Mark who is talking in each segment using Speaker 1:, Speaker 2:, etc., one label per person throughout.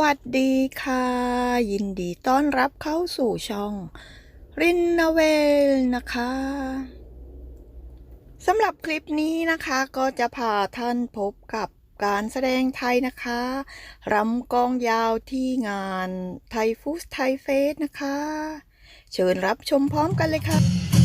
Speaker 1: วัสดีค่ะ ยินดีต้อนรับเข้าสู่ช่อง รินนาเวลนะคะสำหรับคลิปนี้นะคะก็จะพาท่านพบกับการแสดงไทยนะคะรำกองยาวที่งานไทยฟูสไทยเฟสนะคะ เชิญรับชมพร้อมกันเลยค่ะ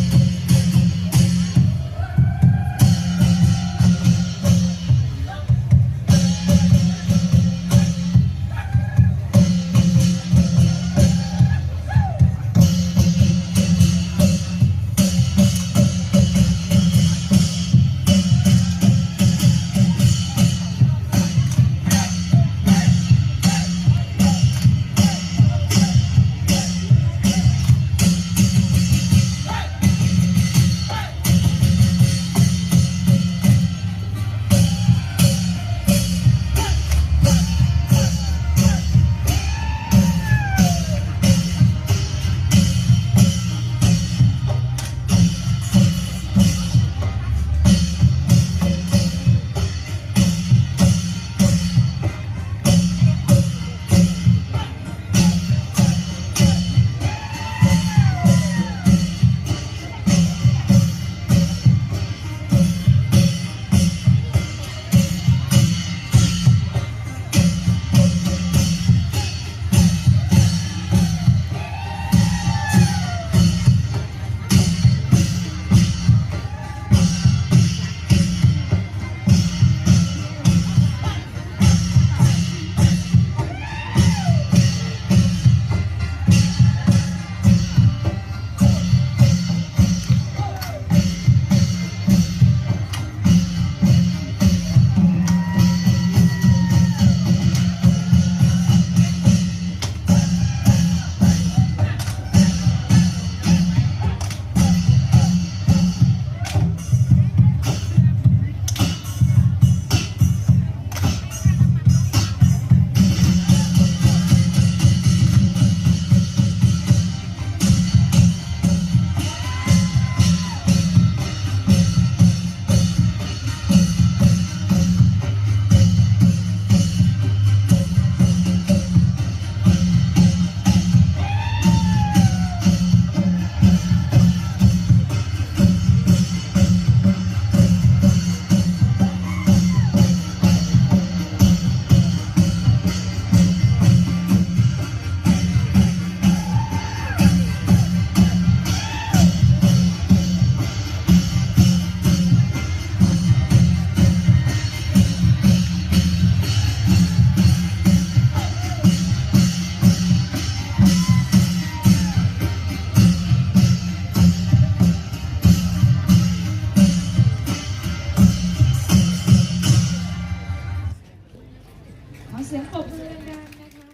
Speaker 2: เสียงปรบมือดังๆนะคะ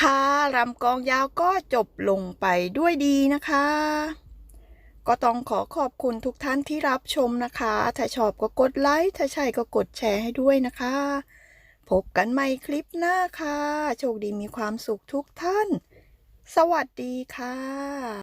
Speaker 1: ค่ะรำกองยาวก็จบลงไปด้วยดีนะคะ ก็ต้องขอขอบคุณทุกท่านที่รับชมนะคะ ถ้าชอบก็กดไลค์ ถ้าใช่ก็กดแชร์ให้ด้วยนะคะ พบกันใหม่คลิปหน้าค่ะ โชคดีมีความสุขทุกท่าน สวัสดีค่ะ